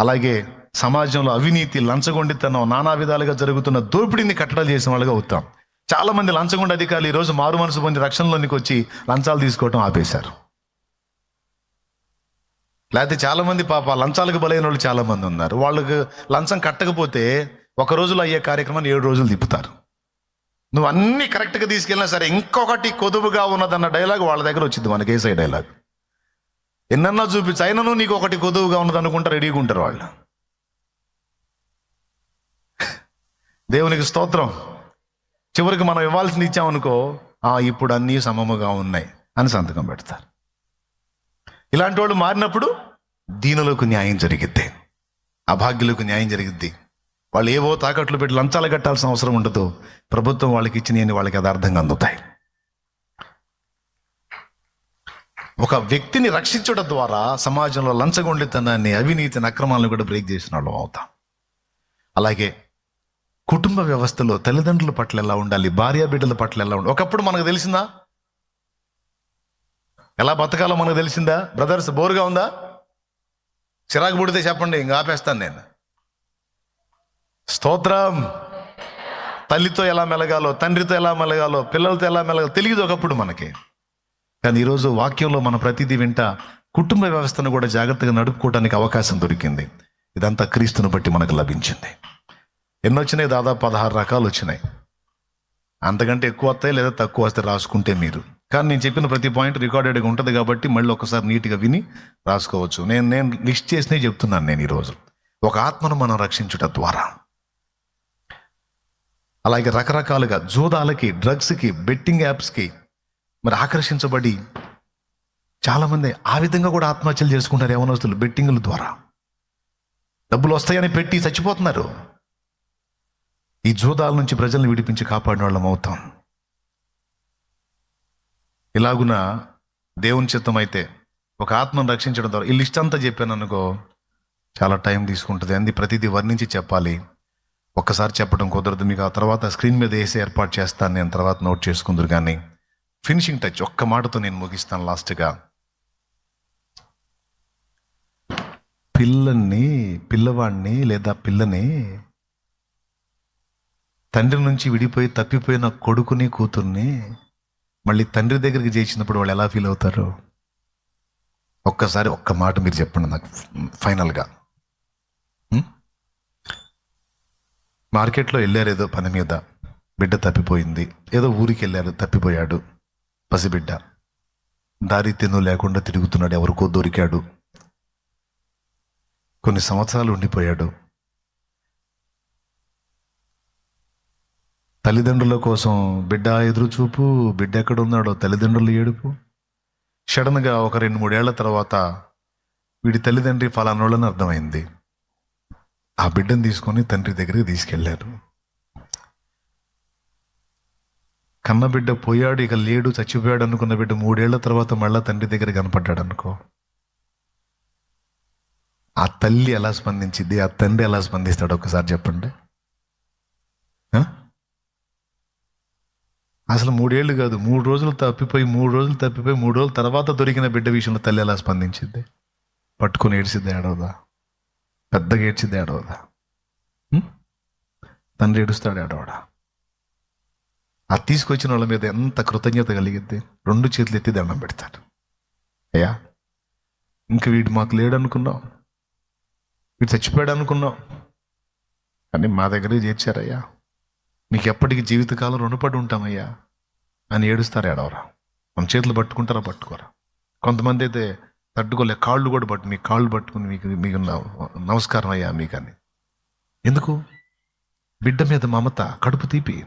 అలాగే సమాజంలో అవినీతి లంచగొండితనం నానా విధాలుగా జరుగుతున్న దోపిడీని కట్టడాలు చేసిన వాళ్ళుగా అవుతాం చాలా మంది లంచగొండ అధికారులు ఈరోజు మారు మనసు పొంది రక్షణలోనికి వచ్చి లంచాలు తీసుకోవటం ఆపేశారు. లేకపోతే చాలామంది పాప లంచాలకు బలైన వాళ్ళు చాలా మంది ఉన్నారు. వాళ్ళకు లంచం కట్టకపోతే ఒక రోజులో అయ్యే కార్యక్రమాన్ని ఏడు రోజులు తిప్పుతారు. నువ్వు అన్ని కరెక్ట్గా తీసుకెళ్ళినా సరే ఇంకొకటి కొదువుగా ఉన్నదన్న డైలాగ్ వాళ్ళ దగ్గర వచ్చింది మనకి ఏసై డైలాగ్? ఎన్నన్నా చూపించు. అయినను నీకు ఒకటి కొదువుగా ఉన్నది అనుకుంటా రెడీగా ఉంటారు వాళ్ళు. దేవునికి స్తోత్రం. చివరికి మనం ఇవ్వాల్సింది ఇచ్చామనుకో ఆ ఇప్పుడు అన్నీ సమముగా ఉన్నాయి అని సంతకం పెడతారు. ఇలాంటి వాళ్ళు మారినప్పుడు దీనులకు న్యాయం జరిగిద్ది. అభాగ్యులకు న్యాయం జరిగిద్ది. వాళ్ళు ఏవో తాకట్లు పెట్టి లంచాలు కట్టాల్సిన అవసరం ఉండదు. ప్రభుత్వం వాళ్ళకి ఇచ్చిన వాళ్ళకి యథార్థంగా అందుతాయి. ఒక వ్యక్తిని రక్షించడం ద్వారా సమాజంలో లంచగొండితనాన్ని అవినీతిని అక్రమాలను కూడా బ్రేక్ చేసిన వాళ్ళం అవుతాం. అలాగే కుటుంబ వ్యవస్థలో తల్లిదండ్రుల పట్ల ఎలా ఉండాలి భార్య బిడ్డల పట్ల ఎలా ఉండాలి? ఒకప్పుడు మనకు తెలిసిందా? ఎలా బతకాలో మనకు తెలిసిందా? బ్రదర్స్ బోరుగా ఉందా? చిరాకు పుడితే చెప్పండి ఇంకా ఆపేస్తాను నేను. స్తోత్రం. తల్లితో ఎలా మెలగాలో తండ్రితో ఎలా మెలగాలో పిల్లలతో ఎలా మెలగాలో తెలియదు ఒకప్పుడు మనకి. కానీ ఈరోజు వాక్యంలో మన ప్రతిదీ వింట కుటుంబ వ్యవస్థను కూడా జాగ్రత్తగా నడుపుకోవడానికి అవకాశం దొరికింది. ఇదంతా క్రీస్తుని బట్టి మనకు లభించింది. ఎన్ని వచ్చినాయి? దాదాపు పదహారు రకాలు వచ్చినాయి. అంతకంటే ఎక్కువ వస్తాయి లేదా తక్కువ వస్తే రాసుకుంటే మీరు? కానీ నేను చెప్పిన ప్రతి పాయింట్ రికార్డెడ్గా ఉంటుంది కాబట్టి మళ్ళీ ఒకసారి నీట్గా విని రాసుకోవచ్చు. నేను నేను లిస్ట్ చేసినే చెప్తున్నాను నేను ఈరోజు. ఒక ఆత్మను మనం రక్షించుట ద్వారా. అలాగే రకరకాలుగా జూదాలకి డ్రగ్స్కి బెట్టింగ్ యాప్స్కి మరి ఆకర్షించబడి చాలామంది ఆ విధంగా కూడా ఆత్మహత్యలు చేసుకుంటారు యవనస్తులు బెట్టింగుల ద్వారా. డబ్బులు వస్తాయని పెట్టి చచ్చిపోతున్నారు. ఈ జూదాల నుంచి ప్రజల్ని విడిపించి కాపాడిన వాళ్ళం అవుతాం. ఇలాగున దేవుని చిత్తం అయితే ఒక ఆత్మను రక్షించడం ద్వారా ఈ లిస్ట్ అంతా చెప్పాను అనుకో చాలా టైం తీసుకుంటుంది. అంది ప్రతిదీ వర్ణించి చెప్పాలి. ఒక్కసారి చెప్పడం కుదరదు. మీకు ఆ తర్వాత స్క్రీన్ మీద వేసి ఏర్పాటు చేస్తాను. నేను తర్వాత నోట్ చేసుకుందరు కానీ ఫినిషింగ్ టచ్ ఒక్క మాటతో నేను ముగిస్తాను లాస్ట్గా. పిల్లల్ని పిల్లవాడిని లేదా పిల్లని తండ్రి నుంచి విడిపోయి తప్పిపోయిన కొడుకుని కూతుర్ని మళ్ళీ తండ్రి దగ్గరికి చేసినప్పుడు వాళ్ళు ఎలా ఫీల్ అవుతారు? ఒక్కసారి ఒక్క మాట మీరు చెప్పండి నాకు ఫైనల్గా. మార్కెట్లో వెళ్ళారు ఏదో పని మీద. బిడ్డ తప్పిపోయింది. ఏదో ఊరికి వెళ్ళారు తప్పిపోయాడు. పసిబిడ్డ. దారి లేకుండా తిరుగుతున్నాడు ఎవరికో దొరికాడు. కొన్ని సంవత్సరాలు ఉండిపోయాడు. తల్లిదండ్రుల కోసం బిడ్డ ఎదురుచూపు బిడ్డ ఎక్కడ ఉన్నాడో తల్లిదండ్రులు ఏడుపు. సడన్గా ఒక రెండు మూడేళ్ళ తర్వాత వీడి తల్లిదండ్రి ఫలానోళ్ళని అర్థమైంది. ఆ బిడ్డను తీసుకొని తండ్రి దగ్గరికి తీసుకెళ్ళారు. కన్నబిడ్డ పోయాడు ఇక లేడు చచ్చిపోయాడు అనుకున్న బిడ్డ మూడేళ్ళ తర్వాత మళ్ళా తండ్రి దగ్గర కనపడ్డాడు అనుకో. ఆ తల్లి ఎలా స్పందించింది ఆ తండ్రి ఎలా స్పందిస్తాడు? ఒకసారి చెప్పండి. అసలు మూడేళ్ళు కాదు మూడు రోజులు తప్పిపోయి మూడు రోజులు తప్పిపోయి మూడు రోజుల తర్వాత దొరికిన బిడ్డ విషయంలో తల్లి ఎలా స్పందించింది పట్టుకొని ఏడ్చిద్ది ఏడవదా? పెద్దగా ఏడ్చిద్ది ఏడవదా? తండ్రి ఏడుస్తాడు ఏడవడా? ఆ తీసుకొచ్చిన వాళ్ళ మీద ఎంత కృతజ్ఞత కలిగిద్ది రెండు చేతులు ఎత్తి దండం పెడతాడు అయ్యా ఇంక వీడు మాకు లేడు అనుకున్నాం వీడు చచ్చిపోయాడు అనుకున్నాం కానీ మా దగ్గరే చేర్చారయ్యా. నీకు ఎప్పటికీ జీవితకాలం రుణపడి ఉంటామయ్యా. అని ఏడుస్తారు ఏడవరా. మన చేతులు పట్టుకుంటారా పట్టుకోరా. కొంతమంది అయితే తట్టుకోలే కాళ్ళు కూడా పట్టు మీ కాళ్ళు పట్టుకుని మీకు మీకు నమస్కారం అయ్యా మీకని. ఎందుకు? బిడ్డ మీద మమత కడుపు తీపి.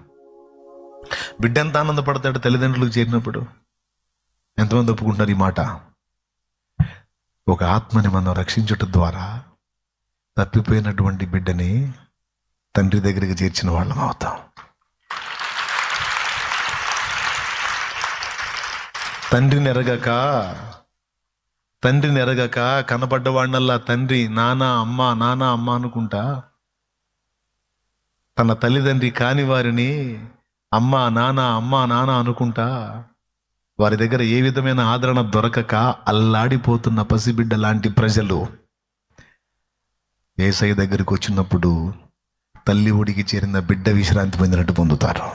బిడ్డ ఎంత ఆనందపడతాడు తల్లిదండ్రులకు చేరినప్పుడు? ఎంతమంది ఒప్పుకుంటున్నారు ఈ మాట? ఒక ఆత్మని మనం రక్షించటం ద్వారా తప్పిపోయినటువంటి బిడ్డని తండ్రి దగ్గరికి చేర్చిన వాళ్ళం అవుతాం. తండ్రిని ఎరగక తండ్రిని ఎరగక కనబడ్డవాడినల్లా తండ్రి నానా అమ్మ నానా అమ్మ అనుకుంటా తన తల్లిదండ్రి కాని వారిని అమ్మ నాన్న అమ్మ నాన్న అనుకుంటా వారి దగ్గర ఏ విధమైన ఆదరణ దొరకక అల్లాడిపోతున్న పసిబిడ్డ లాంటి ప్రజలు ఏసై దగ్గరికి వచ్చినప్పుడు తల్లి ఒడికి చేరిన బిడ్డ విశ్రాంతి పొందినట్టు పొందుతారు.